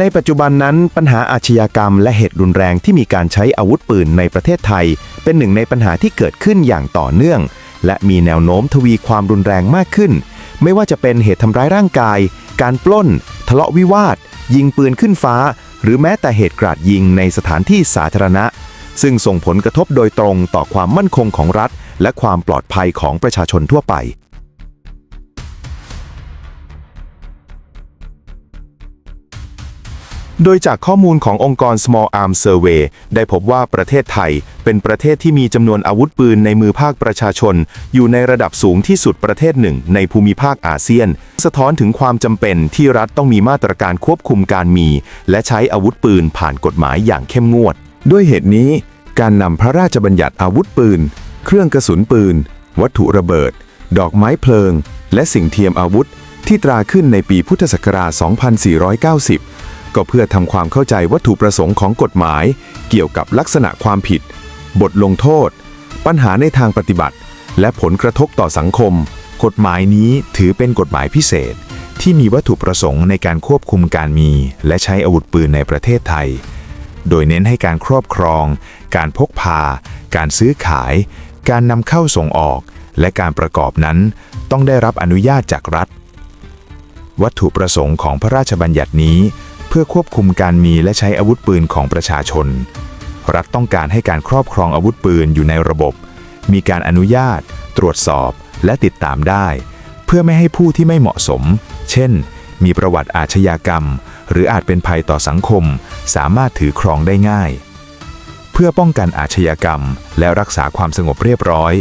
ในปัจจุบันนั้นปัญหาอาชญากรรม และเหตุรุนแรงที่มีการใช้อาวุธปืนในประเทศไทย เป็นหนึ่งในปัญหาที่เกิดขึ้นอย่างต่อเนื่อง และมีแนวโน้มทวีความรุนแรงมากขึ้น ไม่ว่าจะเป็นเหตุทำร้ายร่างกาย การปล้น ทะเลาะวิวาท ยิงปืนขึ้นฟ้า หรือแม้แต่เหตุกราดยิงในสถานที่สาธารณะ ซึ่งส่งผลกระทบโดยตรงต่อความมั่นคงของรัฐ และความปลอดภัยของประชาชนทั่วไป โดยจากข้อมูลขององค์กร Small Arms Survey ได้พบว่าประเทศไทย เป็นประเทศที่มีจำนวนอาวุธปืนในมือภาคประชาชน อยู่ในระดับสูงที่สุดประเทศหนึ่งในภูมิภาคอาเซียน สะท้อนถึงความจำเป็นที่รัฐต้องมีมาตรการควบคุมการมี และใช้อาวุธปืนผ่านกฎหมายอย่างเข้มงวด ด้วยเหตุนี้ การนำพระราชบัญญัติอาวุธปืน เครื่องกระสุนปืน วัตถุระเบิด ดอกไม้เพลิง และสิ่งเทียมอาวุธ ที่ตราขึ้นในปีพุทธศักราช 2490 ก็เพื่อทำความเข้าใจวัตถุประสงค์ของกฎหมาย เกี่ยวกับลักษณะความผิด บทลงโทษ ปัญหาในทางปฏิบัติ และผลกระทบต่อสังคม กฎหมายนี้ถือเป็นกฎหมายพิเศษ ที่มีวัตถุประสงค์ในการควบคุมการมี และใช้อาวุธปืนในประเทศไทย โดยเน้นให้การครอบครอง การพกพา การซื้อขาย การนำเข้าส่งออก และการประกอบนั้น ต้องได้รับอนุญาตจากรัฐ วัตถุประสงค์ของพระราชบัญญัตินี้ พื่อควบคุมการมีและใช้อาวุธปืนของประชาชน รัฐต้องการให้การครอบครองอาวุธปืนอยู่ในระบบ มีการอนุญาต ตรวจสอบและติดตามได้ เพื่อไม่ให้ผู้ที่ไม่เหมาะสม เช่น มีประวัติอาชญากรรม หรืออาจเป็นภัยต่อสังคม สามารถถือครองได้ง่าย เพื่อป้องกันอาชญากรรม และรักษาความสงบเรียบร้อย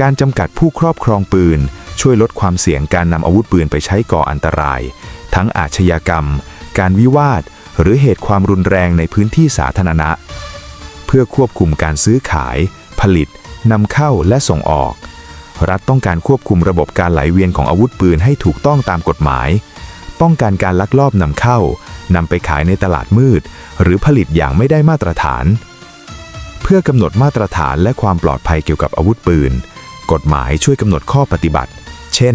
การจำกัดผู้ครอบครองปืน ช่วยลดความเสี่ยงการนำอาวุธปืนไปใช้ก่ออันตราย ทั้งอาชญากรรม การวิวาท หรือเหตุความรุนแรงในพื้นที่สาธารณะ เพื่อควบคุมการซื้อขาย ผลิตนำเข้าและส่งออก รัฐต้องการควบคุมระบบการไหลเวียนของอาวุธปืนให้ถูกต้องตามกฎหมาย ป้องกันการลักลอบนำเข้านำไปขายในตลาดมืด หรือผลิตอย่างไม่ได้มาตรฐาน เพื่อกำหนดมาตรฐานและความปลอดภัยเกี่ยวกับอาวุธปืน กฎหมายช่วยกำหนดข้อปฏิบัติ เช่น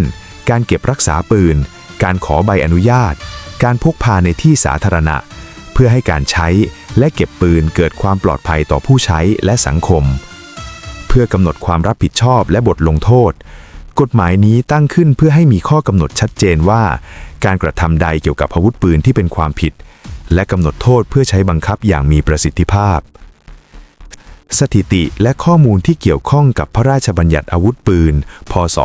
การเก็บรักษาปืน การขอใบอนุญาต การพกพาในที่สาธารณะ เพื่อให้การใช้และเก็บปืนเกิดความปลอดภัยต่อผู้ใช้และสังคม เพื่อกำหนดความรับผิดชอบและบทลงโทษ กฎหมายนี้ตั้งขึ้นเพื่อให้มีข้อกำหนดชัดเจนว่า การกระทำใดเกี่ยวกับอาวุธปืนที่เป็นความผิด และกำหนดโทษเพื่อใช้บังคับอย่างมีประสิทธิภาพ สถิติและข้อมูลที่เกี่ยวข้องกับพระราชบัญญัติอาวุธปืน พศ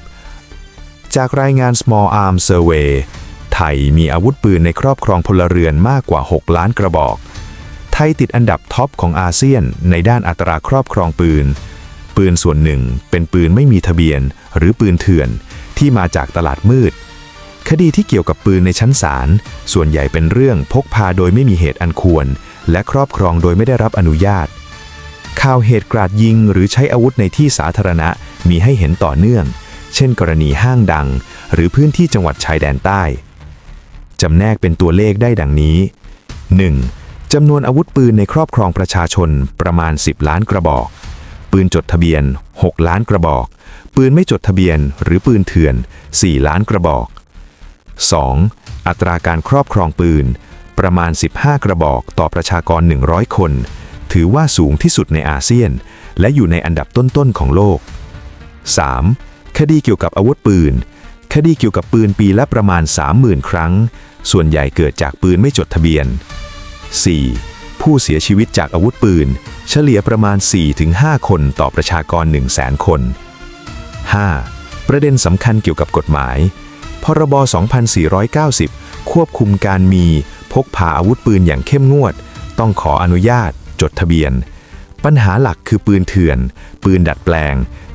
2490 จากรายงาน Small Arms Survey ทยมีอาวุธปืนในครอบครองพลเรือนมากกว่า 6 ล้านกระบอก ไทยติดอันดับท็อปของอาเซียนในด้านอัตราครอบครองปืน ปืนส่วนหนึ่งเป็นปืนไม่มีทะเบียน หรือปืนเถื่อนที่มาจากตลาดมืด คดีที่เกี่ยวกับปืนในชั้นศาลส่วนใหญ่เป็นเรื่องพกพาโดยไม่มีเหตุอันควร และครอบครองโดยไม่ได้รับอนุญาต ข่าวเหตุกราดยิงหรือใช้อาวุธในที่สาธารณะมีให้เห็นต่อเนื่องเช่นกรณีห้างดัง หรือพื้นที่จังหวัดชายแดนใต้ จำแนกเป็นตัวเลขได้ดังนี้ 1. จำนวนอาวุธปืนในครอบครองประชาชนประมาณ 10 ล้านกระบอก ปืนจดทะเบียน 6 ล้านกระบอก ปืนไม่จดทะเบียนหรือปืนเถื่อน 4 ล้านกระบอก 2. อัตราการครอบครองปืน ประมาณ 15 กระบอกต่อประชากร 100 คน ถือว่าสูงที่สุดในอาเซียน และอยู่ในอันดับต้นๆของโลก 3. คดีเกี่ยวกับอาวุธปืน คดีเกี่ยวกับปืนปีละประมาณ 30,000 ครั้ง ส่วนใหญ่เกิดจากปืนไม่จดทะเบียน 4. ผู้เสียชีวิตจากอาวุธปืน เฉลี่ยประมาณ 4-5 คนต่อประชากร 100,000 คน 5. ประเด็นสำคัญเกี่ยวกับกฎหมาย พรบ 2490 ควบคุมการมี พกพาอาวุธปืนอย่างเข้มงวด ต้องขออนุญาต จดทะเบียน ปัญหาหลักคือปืนเถื่อน ปืนดัดแปลง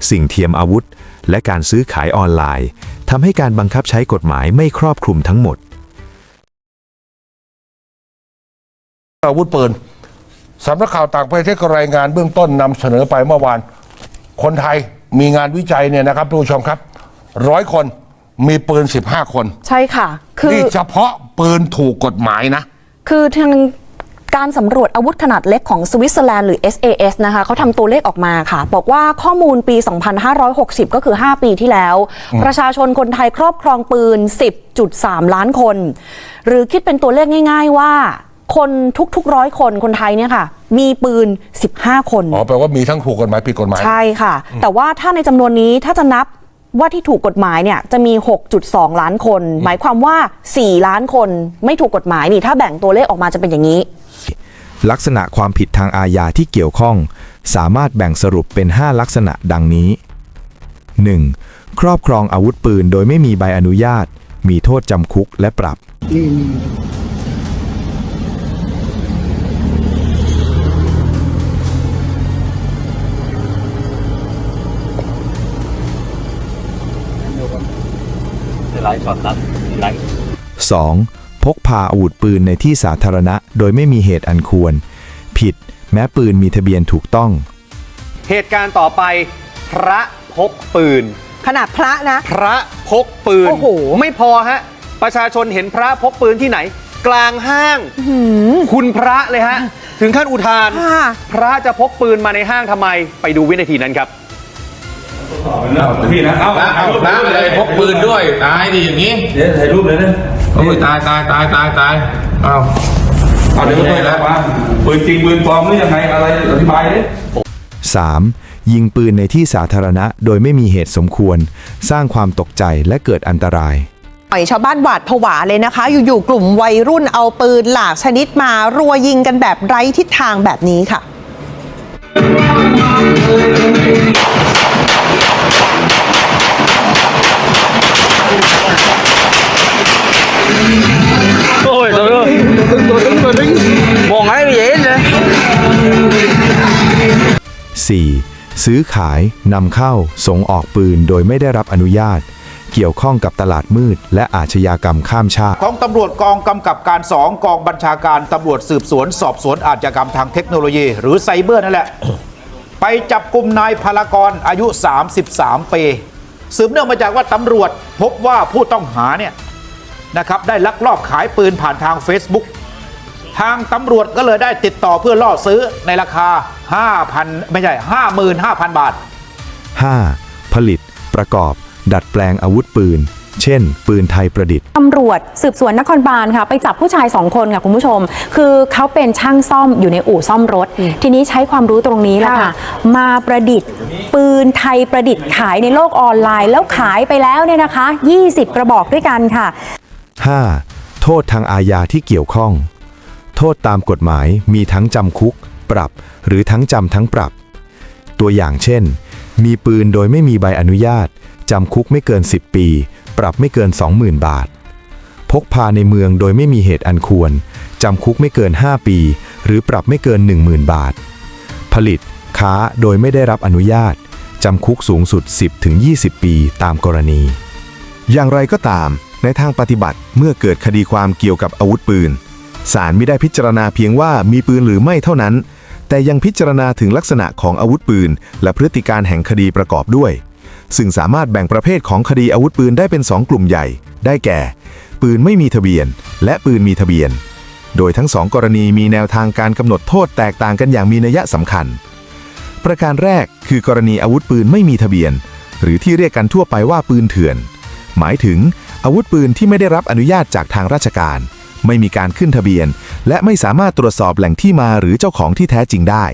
สิ่งเทียมอาวุธ และการซื้อขายออนไลน์ทำให้การบังคับใช้กฎหมายไม่ครอบคลุมทั้งหมด อาวุธปืนสำนักข่าวต่างประเทศก็รายงานเบื้องต้นนำเสนอไปเมื่อวาน คนไทยมีงานวิจัยเนี่ยนะครับทุกผู้ชมครับร้อยคนมีปืน 15 คน ใช่ค่ะ คือนี่เฉพาะปืนถูกกฎหมายนะ คือทางการสำรวจอาวุธขนาดเล็กของสวิตเซอร์แลนด์หรือ SAS นะคะเขาทำตัวเลขออกมาค่ะ บอกว่าข้อมูลปี 2560 ก็คือ 5 ปีที่แล้ว ประชาชนคนไทยครอบครองปืน 10.3 ล้านคน หรือคิดเป็นตัวเลขง่าย ๆ ว่า คนทุกๆร้อยคนคนไทยเนี่ยค่ะ มีปืน 15 คน อ๋อแปลว่ามีทั้งถูกกฎหมายผิดกฎหมาย ใช่ค่ะ แต่ว่าถ้าในจำนวนนี้ถ้าจะนับว่าที่ถูกกฎหมายเนี่ยจะมี 6.2 ล้านคน หมายความว่า 4 ล้านคนไม่ถูกกฎหมายนี่ถ้าแบ่งตัวเลขออกมาจะเป็นอย่างนี้ ลักษณะความผิดทางอาญาที่เกี่ยวข้อง สามารถแบ่งสรุปเป็น 5 ลักษณะดังนี้ 1. ครอบครองอาวุธปืนโดยไม่มีใบอนุญาต มีโทษจำคุกและปรับ 2. พกพาอาวุธปืนในที่สาธารณะ โดยไม่มีเหตุอันควร ผิด แม้ปืนมีทะเบียนถูกต้อง เหตุการณ์ต่อไป พระพกปืน ขนาดพระนะ พระพกปืน โอ้โห ไม่พอฮะ ประชาชนเห็นพระพกปืนที่ไหน กลางห้างคุณพระเลยฮะ ถึงขั้นอุทาน ค่ะ พระจะพกปืนมาในห้างทำไม ไปดูวินาทีนั้นครับ พี่นะ เอาเอาน้ำเลยพกปืนด้วย ตายดิอย่างนี้ เดี๋ยวถ่ายรูปเลยนะโอ้ยตายตายตายตายตายเอาเอาเดี๋ยวก็ต้องแล้วว่าปืนจริงปืนปลอมหรือยังไงอะไรอธิบายดิ 3. ยิงปืนในที่สาธารณะโดยไม่มีเหตุสมควร สร้างความตกใจและเกิดอันตรายปล่อยชาวบ้านหวาดผวาเลยนะคะ อยู่ๆกลุ่มวัยรุ่นเอาปืนหลากชนิดมารัวยิงกันแบบไร้ทิศทางแบบนี้ค่ะ 4. ซื้อขาย นำเข้า ส่งออกปืนโดยไม่ได้รับอนุญาต เกี่ยวข้องกับตลาดมืด และอาชญากรรมข้ามชาติ ของตำรวจกองกำกับการ 2 กองบัญชาการตำรวจสืบสวน สอบสวนอาชญากรรมทางเทคโนโลยี หรือไซเบอร์นั่นแหละ ไปจับกลุ่มนายพลากรอายุ 33 ปี สืบเนื่องมาจากว่าตำรวจพบว่าผู้ต้องหาเนี่ยนะครับได้ลักลอบขายปืนผ่านทาง Facebook ทางตำรวจก็เลยได้ติดต่อเพื่อล่อซื้อในราคา 5,000 ไม่ใช่ 55,000 บาท 5. ผลิต ประกอบ ดัดแปลงอาวุธปืน เช่น ปืนไทยประดิษฐ์ตำรวจสืบสวนนครบาลค่ะ ไปจับผู้ชายสองคนค่ะคุณผู้ชม คือเขาเป็นช่างซ่อมอยู่ในอู่ซ่อมรถ ทีนี้ใช้ความรู้ตรงนี้แหละค่ะ มาประดิษฐ์ ปืนไทยประดิษฐ์ขายในโลกออนไลน์ แล้วขายไปแล้วเนี่ยนะคะ 20 กระบอกด้วยกันค่ะ 5. โทษทางอาญาที่เกี่ยวข้อง โทษตามกฎหมายมีทั้งจำคุก ปรับ หรือทั้งจำทั้งปรับ ตัวอย่างเช่น มีปืนโดยไม่มีใบอนุญาตจำคุกไม่เกิน 10 ปี ปรับไม่เกิน 20,000 บาท พกพาในเมืองโดยไม่มีเหตุอันควร จำคุกไม่เกิน 5 ปี หรือปรับไม่เกิน 10,000 บาท ผลิต ค้าโดยไม่ได้รับอนุญาต จำคุกสูงสุด 10-20 ปีตามกรณี อย่างไรก็ตาม ในทางปฏิบัติเมื่อเกิดคดีความเกี่ยวกับอาวุธปืนศาลไม่ได้พิจารณาเพียงว่ามีปืนหรือไม่เท่านั้น แต่ยังพิจารณาถึงลักษณะของอาวุธปืน และพฤติการแห่งคดีประกอบด้วย ซึ่งสามารถแบ่งประเภทของคดีอาวุธปืนได้เป็น 2 กลุ่มใหญ่ ได้แก่ ปืนไม่มีทะเบียน และปืนมีทะเบียน โดยทั้งสองกรณีมีแนวทางการกำหนดโทษแตกต่างกันอย่างมีนัยสำคัญ ประการแรกคือกรณีอาวุธปืนไม่มีทะเบียน หรือที่เรียกกันทั่วไปว่าปืนเถื่อน หมายถึงอาวุธปืนที่ไม่ได้รับอนุญาตจากทางราชการ ไม่มีการขึ้นทะเบียน และไม่สามารถตรวจสอบแหล่งที่มาหรือเจ้าของที่แท้จริงได้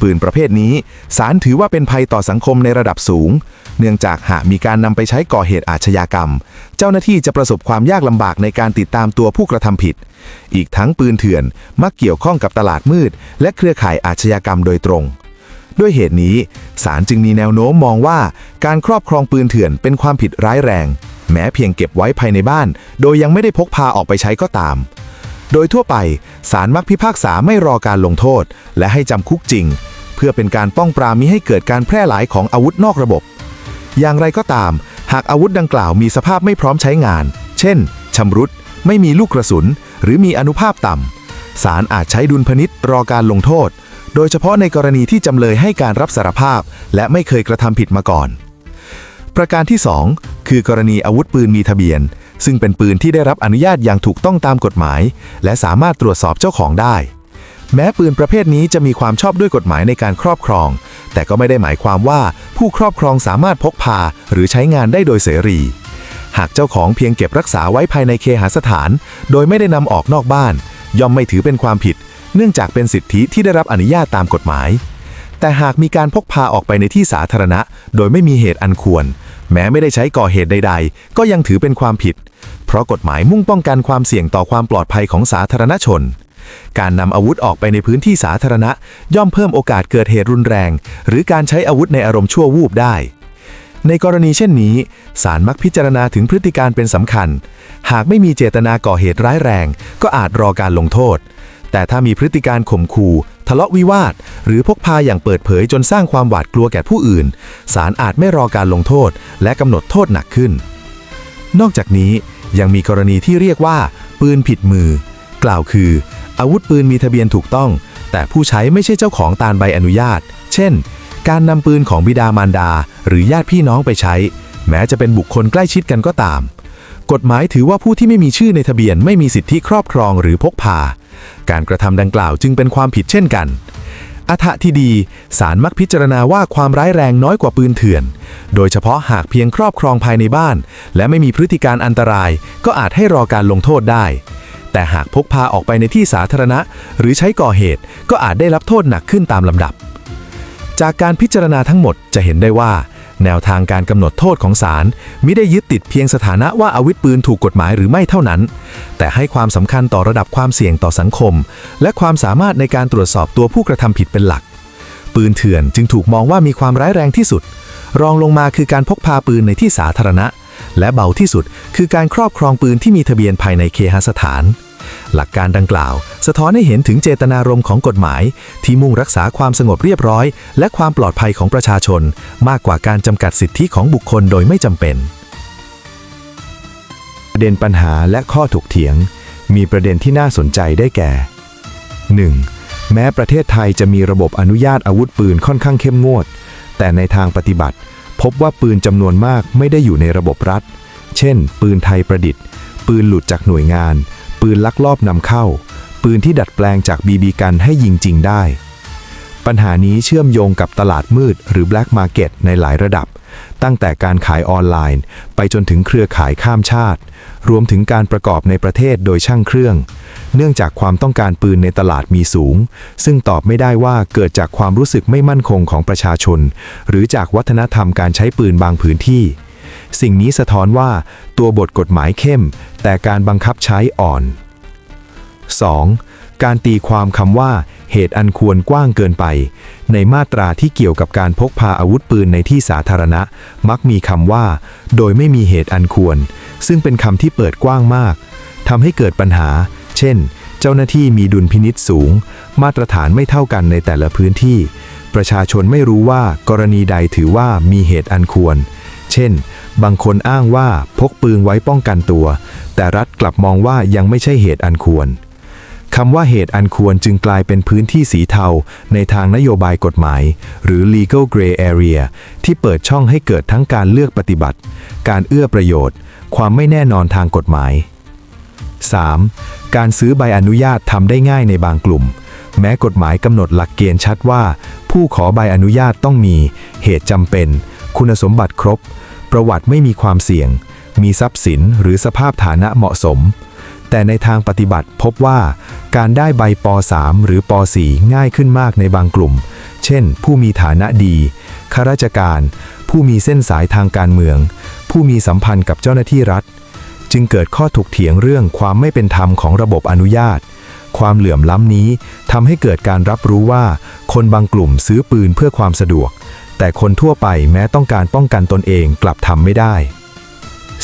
ปืนประเภทนี้ศาลถือว่าเป็นภัยต่อสังคมในระดับสูง เนื่องจากหากมีการนำไปใช้ก่อเหตุอาชญากรรม เจ้าหน้าที่จะประสบความยากลำบากในการติดตามตัวผู้กระทำผิด อีกทั้งปืนเถื่อนมักเกี่ยวข้องกับตลาดมืด และเครือข่ายอาชญากรรมโดยตรง ด้วยเหตุนี้ศาลจึงมีแนวโน้มมองว่า การครอบครองปืนเถื่อนเป็นความผิดร้ายแรง แม้เพียงเก็บไว้ภายในบ้าน โดยยังไม่ได้พกพาออกไปใช้ก็ตาม โดยทั่วไปศาลมักพิพากษาไม่รอการลงโทษ และให้จำคุกจริง เพื่อเป็นการป้องปรามมิให้เกิดการแพร่หลายของอาวุธนอกระบบ อย่างไรก็ตาม หากอาวุธดังกล่าวมีสภาพไม่พร้อมใช้งาน เช่นชำรุด ไม่มีลูกกระสุน หรือมีอนุภาพต่ำศาลอาจใช้ดุลพนิษรอการลงโทษ โดยเฉพาะในกรณีที่จำเลยให้การรับสารภาพ และไม่เคยกระทำผิดมาก่อน ประการที่ 2 คือกรณีอาวุธปืนมีทะเบียน ซึ่งเป็นปืนที่ได้รับอนุญาตอย่างถูกต้องตามกฎหมาย และสามารถตรวจสอบเจ้าของได้ แม้ปืนประเภทนี้จะมีความชอบด้วยกฎหมายในการครอบครอง แต่ก็ไม่ได้หมายความว่าผู้ครอบครองสามารถพกพาหรือใช้งานได้โดยเสรี หากเจ้าของเพียงเก็บรักษาไว้ภายในเคหสถาน โดยไม่ได้นำออกนอกบ้าน ย่อมไม่ถือเป็นความผิด เนื่องจากเป็นสิทธิที่ได้รับอนุญาตตามกฎหมายแต่หากมีการพกพาออกไปในที่สาธารณะ โดยไม่มีเหตุอันควร แม้ไม่ได้ใช้ก่อเหตุใด ๆ ก็ยังถือเป็นความผิด เพราะกฎหมายมุ่งป้องกันความเสี่ยงต่อความปลอดภัยของสาธารณชน การนำอาวุธออกไปในพื้นที่สาธารณะ ย่อมเพิ่มโอกาสเกิดเหตุรุนแรง หรือการใช้อาวุธในอารมณ์ชั่ววูบได้ในกรณีเช่นนี้ ศาลมักพิจารณาถึงพฤติการเป็นสำคัญ หากไม่มีเจตนาก่อเหตุร้ายแรง ก็อาจรอการลงโทษ แต่ถ้ามีพฤติการข่มขู่ ทะเลาะวิวาท หรือพกพาอย่างเปิดเผยจนสร้างความหวาดกลัวแก่ผู้อื่น ศาลอาจไม่รอการลงโทษ และกำหนดโทษหนักขึ้น นอกจากนี้ยังมีกรณีที่เรียกว่า ปืนผิดมือ กล่าวคือ อาวุธปืนมีทะเบียนถูกต้อง แต่ผู้ใช้ไม่ใช่เจ้าของตามใบอนุญาต เช่น การนำปืนของบิดามารดา หรือญาติพี่น้องไปใช้ แม้จะเป็นบุคคลใกล้ชิดกันก็ตาม กฎหมายถือว่าผู้ที่ไม่มีชื่อในทะเบียนไม่มีสิทธิครอบครองหรือพกพา การกระทำดังกล่าวจึงเป็นความผิดเช่นกันอัฐที่ดีศาลมักพิจารณาว่าความร้ายแรงน้อยกว่าปืนเถื่อน โดยเฉพาะหากเพียงครอบครองภายในบ้าน และไม่มีพฤติการอันตราย ก็อาจให้รอการลงโทษได้ แต่หากพกพาออกไปในที่สาธารณะ หรือใช้ก่อเหตุก็อาจได้รับโทษหนักขึ้นตามลำดับ จากการพิจารณาทั้งหมดจะเห็นได้ว่า แนวทางการกำหนดโทษของศาลมิได้ยึดติดเพียงสถานะว่าอาวุธปืนถูกกฎหมายหรือไม่เท่านั้น แต่ให้ความสำคัญต่อระดับความเสี่ยงต่อสังคม และความสามารถในการตรวจสอบตัวผู้กระทำผิดเป็นหลัก ปืนเถื่อนจึงถูกมองว่ามีความร้ายแรงที่สุด รองลงมาคือการพกพาปืนในที่สาธารณะ และเบาที่สุดคือการครอบครองปืนที่มีทะเบียนภายในเคหสถาน หลักการดังกล่าว สะท้อนให้เห็นถึงเจตนารมณ์ของกฎหมาย ที่มุ่งรักษาความสงบเรียบร้อย และความปลอดภัยของประชาชน มากกว่าการจำกัดสิทธิของบุคคลโดยไม่จำเป็น ประเด็นปัญหาและข้อถกเถียง มีประเด็นที่น่าสนใจได้แก่ 1. แม้ประเทศไทยจะมีระบบอนุญาตอาวุธปืนค่อนข้างเข้มงวด แต่ในทางปฏิบัติ พบว่าปืนจำนวนมากไม่ได้อยู่ในระบบรัฐ เช่น ปืนไทยประดิษฐ์ ปืนหลุดจากหน่วยงาน ปืนลักลอบนำเข้า ปืนที่ดัดแปลงจากบีบีกันให้ยิงจริงได้ ปัญหานี้เชื่อมโยงกับตลาดมืดหรือ Black Market ในหลายระดับ ตั้งแต่การขายออนไลน์ ไปจนถึงเครือข่ายข้ามชาติ รวมถึงการประกอบในประเทศโดยช่างเครื่อง เนื่องจากความต้องการปืนในตลาดมีสูง ซึ่งตอบไม่ได้ว่าเกิดจากความรู้สึกไม่มั่นคงของประชาชน หรือจากวัฒนธรรมการใช้ปืนบางพื้นที่ สิ่งนี้สะท้อนว่าตัวบทกฎหมายเข้ม แต่การบังคับใช้อ่อน 2. การตีความคำว่า เหตุอันควรกว้างเกินไป ในมาตราที่เกี่ยวกับการพกพาอาวุธปืนในที่สาธารณะ มักมีคำว่า โดยไม่มีเหตุอันควร ซึ่งเป็นคำที่เปิดกว้างมากทำให้เกิดปัญหา เช่น เจ้าหน้าที่มีดุลพินิษสูง มาตรฐานไม่เท่ากันในแต่ละพื้นที่ ประชาชนไม่รู้ว่ากรณีใดถือว่ามีเหตุอันควร เช่น บางคนอ้างว่าพกปืนไว้ป้องกันตัว แต่รัฐกลับมองว่ายังไม่ใช่เหตุอันควรคำว่าเหตุอันควรจึงกลายเป็นพื้นที่สีเทาในทางนโยบายกฎหมาย หรือ legal gray area ที่เปิดช่องให้เกิดทั้งการเลือกปฏิบัติ การเอื้อประโยชน์ ความไม่แน่นอนทางกฎหมาย 3. การซื้อใบอนุญาตทำได้ง่ายในบางกลุ่ม แม้กฎหมายกำหนดหลักเกณฑ์ชัดว่า ผู้ขอใบอนุญาตต้องมี เหตุจำเป็น คุณสมบัติครบ ประวัติไม่มีความเสี่ยง มีทรัพย์สินหรือสภาพฐานะเหมาะสม แต่ในทางปฏิบัติพบว่า การได้ใบป .3 หรือป .4 ง่ายขึ้นมากในบางกลุ่ม เช่น ผู้มีฐานะดีข้าราชการ ผู้มีเส้นสายทางการเมือง ผู้มีสัมพันธ์กับเจ้าหน้าที่รัฐ จึงเกิดข้อถกเถียงเรื่องความไม่เป็นธรรมของระบบอนุญาต ความเหลื่อมล้ำนี้ทำให้เกิดการรับรู้ว่า คนบางกลุ่มซื้อปืนเพื่อความสะดวก แต่คนทั่วไปแม้ต้องการป้องกันตนเองกลับทำไม่ได้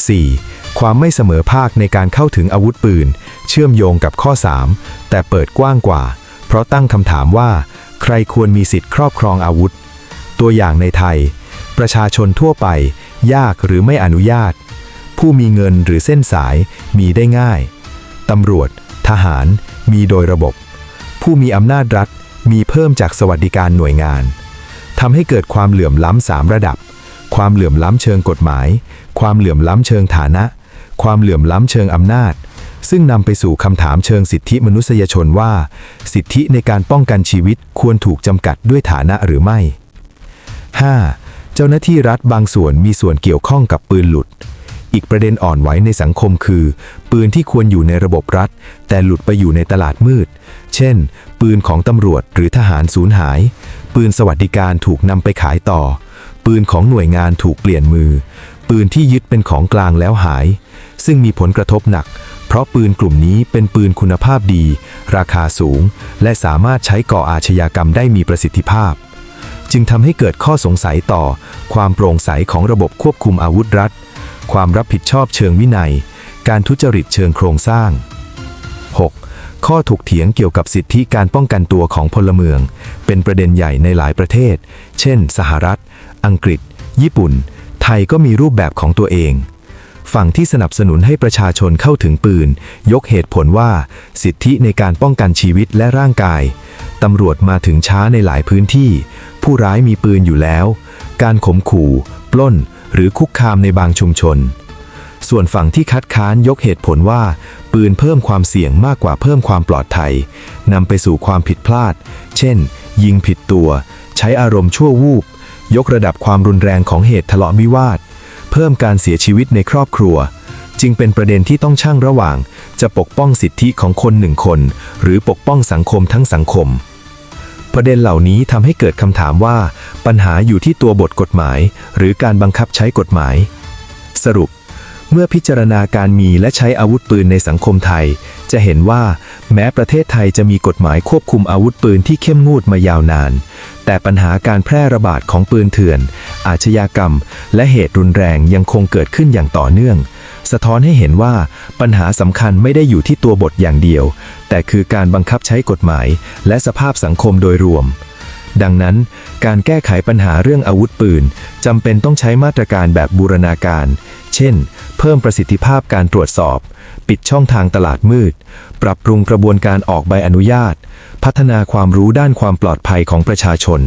4. ความไม่เสมอภาคในการเข้าถึงอาวุธปืน เชื่อมโยงกับข้อ 3 แต่เปิดกว้างกว่า เพราะตั้งคำถามว่า ใครควรมีสิทธิ์ครอบครองอาวุธ ตัวอย่างในไทย ประชาชนทั่วไป ยากหรือไม่อนุญาต ผู้มีเงินหรือเส้นสายมีได้ง่าย ตำรวจ ทหาร มีโดยระบบ ผู้มีอำนาจรัฐมีเพิ่มจากสวัสดิการหน่วยงานทำให้เกิดความเหลื่อมล้ำสามระดับ ความเหลื่อมล้ำเชิงกฎหมาย ความเหลื่อมล้ำเชิงฐานะ ความเหลื่อมล้ำเชิงอำนาจ ซึ่งนำไปสู่คำถามเชิงสิทธิมนุษยชนว่า สิทธิในการป้องกันชีวิตควรถูกจำกัดด้วยฐานะหรือไม่ 5. เจ้าหน้าที่รัฐบางส่วนมีส่วนเกี่ยวข้องกับปืนหลุด อีกประเด็นอ่อนไหวในสังคมคือ ปืนที่ควรอยู่ในระบบรัฐ แต่หลุดไปอยู่ในตลาดมืด เช่น ปืนของตำรวจหรือทหารสูญหาย ปืนสวัสดิการถูกนำไปขายต่อ ปืนของหน่วยงานถูกเปลี่ยนมือ ปืนที่ยึดเป็นของกลางแล้วหาย ซึ่งมีผลกระทบหนัก เพราะปืนกลุ่มนี้เป็นปืนคุณภาพดี ราคาสูง และสามารถใช้ก่ออาชญากรรมได้มีประสิทธิภาพ จึงทำให้เกิดข้อสงสัยต่อ ความโปร่งใสของระบบควบคุมอาวุธรัฐ ความรับผิดชอบเชิงวินัย การทุจริตเชิงโครงสร้าง 6. ข้อถกเถียงเกี่ยวกับสิทธิการป้องกันตัวของพลเมือง เป็นประเด็นใหญ่ในหลายประเทศ เช่น สหรัฐ อังกฤษ ญี่ปุ่น ไทยก็มีรูปแบบของตัวเอง ฝั่งที่สนับสนุนให้ประชาชนเข้าถึงปืน ยกเหตุผลว่า สิทธิในการป้องกันชีวิตและร่างกายตำรวจมาถึงช้าในหลายพื้นที่ ผู้ร้ายมีปืนอยู่แล้ว การข่มขู่ ปล้น หรือคุกคามในบางชุมชน ส่วนฝั่งที่คัดค้านยกเหตุผลว่า ปืนเพิ่มความเสี่ยงมากกว่าเพิ่มความปลอดภัยนำไปสู่ความผิดพลาด เช่น ยิงผิดตัว ใช้อารมณ์ชั่ววูบ ยกระดับความรุนแรงของเหตุทะเลาะวิวาท เพิ่มการเสียชีวิตในครอบครัว จึงเป็นประเด็นที่ต้องชั่งระหว่าง จะปกป้องสิทธิของคนหนึ่งคน หรือปกป้องสังคมทั้งสังคม ประเด็นเหล่านี้ทำให้เกิดคำถามว่า ปัญหาอยู่ที่ตัวบทกฎหมาย หรือการบังคับใช้กฎหมาย สรุป เมื่อพิจารณาการมีและใช้อาวุธปืนในสังคมไทย จะเห็นว่า แม้ประเทศไทยจะมีกฎหมายควบคุมอาวุธปืนที่เข้มงวดมายาวนาน แต่ปัญหาการแพร่ระบาดของปืนเถื่อน อาชญากรรม และเหตุรุนแรงยังคงเกิดขึ้นอย่างต่อเนื่อง สะท้อนให้เห็นว่าปัญหาสำคัญไม่ได้อยู่ที่ตัวบทอย่างเดียว แต่คือการบังคับใช้กฎหมาย และสภาพสังคมโดยรวม ดังนั้น การแก้ไขปัญหาเรื่องอาวุธปืนจำเป็นต้องใช้มาตรการแบบบูรณาการ เช่น เพิ่มประสิทธิภาพการตรวจสอบ ปิดช่องทางตลาดมืด ปรับปรุงกระบวนการออกใบอนุญาต พัฒนาความรู้ด้านความปลอดภัยของประชาชน